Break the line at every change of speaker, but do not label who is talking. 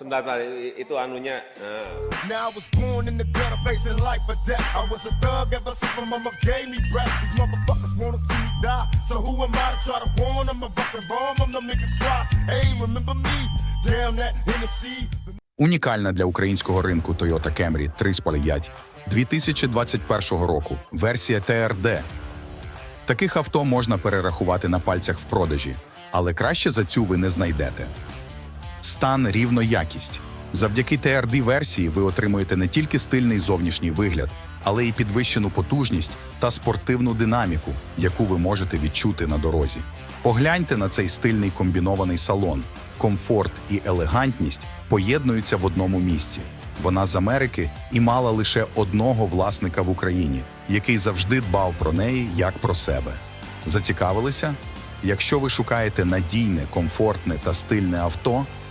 Sebentar, sebentar. Itu anunya.
Now I was born in the gutter facing life or death. I was a thug ever since my mama gave me breath. These motherfuckers wanna see me die. So who am I to try to warn them? I'm a fucking bomb. I'm the niggas cry. Hey, remember me? Damn that Hennessy.
Унікальна для українського ринку Toyota Camry 3,5 2021 року. Версія TRD. Таких авто можна перерахувати на пальцях в продажі, але краще за цю ви не знайдете. Стан рівно якість. Завдяки TRD версії ви отримуєте не тільки стильний зовнішній вигляд, але й підвищену потужність та спортивну динаміку, яку ви можете відчути на дорозі. Погляньте на цей стильний комбінований салон. Комфорт і елегантність поєднуються в одному місці. Вона з Америки і мала лише одного власника в Україні, який завжди дбав про неї як про себе. Зацікавилися? Якщо ви шукаєте надійне, комфортне та стильне авто,